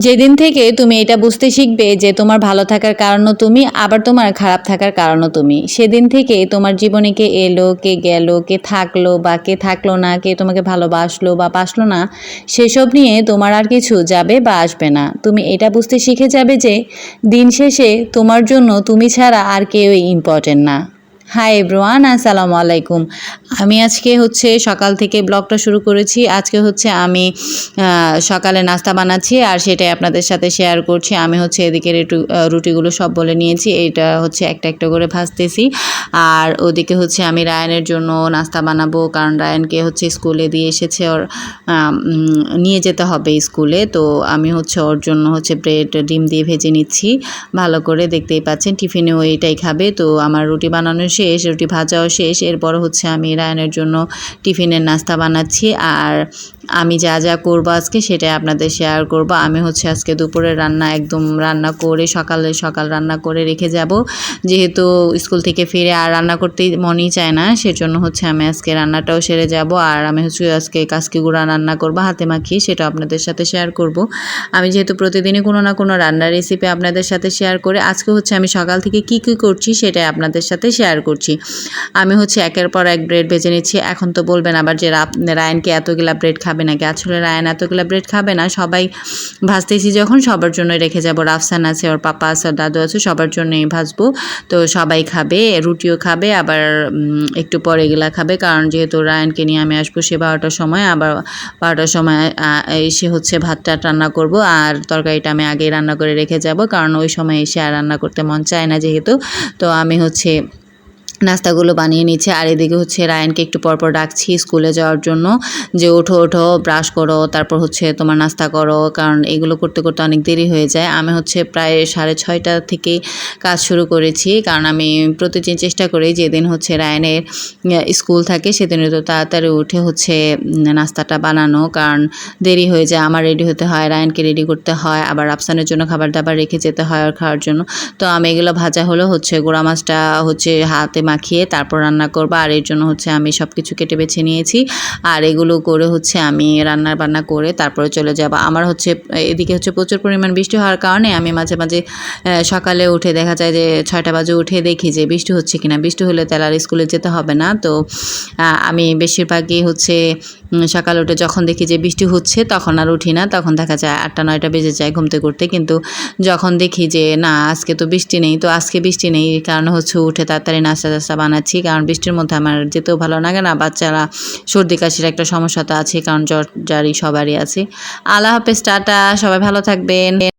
যেদিন থেকে তুমি এটা বুঝতে শিখবে যে তোমার ভালো থাকার কারণও তুমি, আবার তোমার খারাপ থাকার কারণও তুমি। সেদিন থেকে তোমার জীবনে কে এলো, কে গেল, কে থাকল বা কে থাকল না, কে তোমাকে ভালোবাসলো বা বাসলো না, সেসব নিয়ে তোমার আর কিছু যাবে বা আসবে না। তুমি এটা বুঝতে শিখে যাবে যে দিন শেষে তোমার জন্য তুমি ছাড়া আর কেউই ইম্পর্টেন্ট না। হাই এভরিওয়ান আসসালামু আলাইকুম। আমি আজকে হচ্ছে সকাল থেকে ব্লগটা শুরু করেছি। আজকে হচ্ছে আমি সকালে নাস্তা বানাচ্ছি আর সেটাই আপনাদের সাথে শেয়ার করছি। আমি হচ্ছে এদিকে রুটি আহ, রুটিগুলো সব বলে নিয়েছি। এইটা হচ্ছে একটা একটা করে ভাজতেছি। আর ওদিকে হচ্ছে আমি রায়ানের জন্য নাস্তা বানাবো কারণ রায়ানকে হচ্ছে স্কুলে দিয়ে এসেছে ওর নিয়ে যেতে হবে স্কুলে। তো আমি হচ্ছে ওর জন্য হচ্ছে ব্রেড ডিম দিয়ে ভেজে নিচ্ছি। ভালো করে দেখতেই পাচ্ছেন টিফিনেও এটাই খাবে। তো আমার রুটি বানানো শেষ রুটি ভাজাও শেষ। এরপর হচ্ছে আমি রায়নের জন্য টিফিনের নাস্তা বানাচ্ছি। আর আমি যা যা করব আজকে সেটাই আপনাদের শেয়ার করব। আমি হচ্ছে আজকে দুপুরে রান্না একদম রান্না করে সকালে সকাল রান্না করে রেখে যাব। যেহেতু স্কুল থেকে ফিরে আর রান্না করতে মনই চায় না, সেজন্য হচ্ছে আমি আজকে রান্নাটাও সেরে যাব। আর আমি হচ্ছে আজকে কাসকি গুঁড়া রান্না করব, হাতে মাখিয়ে সেটা আপনাদের সাথে শেয়ার করব। আমি যেহেতু প্রতিদিনই কোনো না কোনো রান্নার রেসিপি আপনাদের সাথে শেয়ার করে, আজকে হচ্ছে আমি সকাল থেকে কি কি করছি সেটাই আপনাদের সাথে শেয়ার করছি। আমি হচ্ছে একের পর এক ব্রেড ভেজে নিচ্ছি। এখন তো বলবেন আবার যে রায়নকে এতগুলা ব্রেড খাবে নাকি আসলে রায়ান এতগুলা ব্রেড খাবে না, সবাই ভাজতেছি যখন, সবার জন্য রেখে যাব। রাফসান আছে, ওর পাপা আছে, ওর দাদু আছে, সবার জন্যই ভাজবো। তো সবাই খাবে, রুটিও খাবে, আবার একটু পরে এগুলা খাবে, কারণ যেহেতু রায়ানকে নিয়ে আমি আসব সে বারোটার সময়, আবার বারোটার সময় এসে হচ্ছে ভাতটা রান্না করব, আর তরকারিটা আমি আগেই রান্না করে রেখে যাব, কারণ ওই সময় এসে আর রান্না করতে মন চায় না যেহেতু। তো আমি হচ্ছে নাস্তাগুলো বানিয়ে নিচ্ছে। আর এদিকে হচ্ছে রায়ানকে একটু পরপর ডাকছি স্কুলে যাওয়ার জন্য যে ওঠো ওঠো, ব্রাশ করো, তারপর হচ্ছে তোমার নাস্তা করো, কারণ এগুলো করতে করতে অনেক দেরি হয়ে যায়। আমি হচ্ছে প্রায় সাড়ে ছয়টা থেকে কাজ শুরু করেছি, কারণ আমি প্রতিদিন চেষ্টা করি যেদিন হচ্ছে রায়ানের স্কুল থাকে সেদিন তো তাড়াতাড়ি উঠে হচ্ছে নাস্তাটা বানানো, কারণ দেরি হয়ে যায়। আমার রেডি হতে হয়, রায়ানকে রেডি করতে হয়, আবার আফসানের জন্য খাবার দাবার রেখে যেতে হয় আর খাওয়ার জন্য। তো আমি এগুলো ভাজা হলো হচ্ছে গোড়া মাছটা হচ্ছে হাতে মাখিয়ে তারপর রান্না করব। আর এর জন্য হচ্ছে আমি সব কিছু কেটে বেছে নিয়েছি। আর এগুলো করে হচ্ছে আমি রান্না বান্না করে তারপরে চলে যাব। আমার হচ্ছে, এদিকে হচ্ছে প্রচুর পরিমাণ বৃষ্টি হওয়ার কারণে আমি মাঝে মাঝে সকালে উঠে দেখা যায় যে ছয়টা বাজে উঠে দেখি যে বৃষ্টি হচ্ছে কিনা। বৃষ্টি হলে তাহলে আর স্কুলে যেতে হবে না। তো আমি বেশিরভাগই হচ্ছে সকালে উঠে যখন দেখি যে বৃষ্টি হচ্ছে তখন আর উঠি না। তখন দেখা যায় আটটা, নয়টা বেজে যায় ঘুমতে করতে কিন্তু যখন দেখি যে না, আজকে তো বৃষ্টি নেই, তো আজকে বৃষ্টি নেই। কারণ হচ্ছে উঠে তাড়াতাড়ি নাস্তা টাস্তা বানাচ্ছি, কারণ বৃষ্টির মধ্যে আমার যেতেও ভালো লাগে না। বাচ্চারা, সর্দি কাশির একটা সমস্যা তো আছে কারণ জ্বর জারি সবারই আছে। আল্লাহ হাফেজ, টাটা, সবাই ভালো থাকবেন।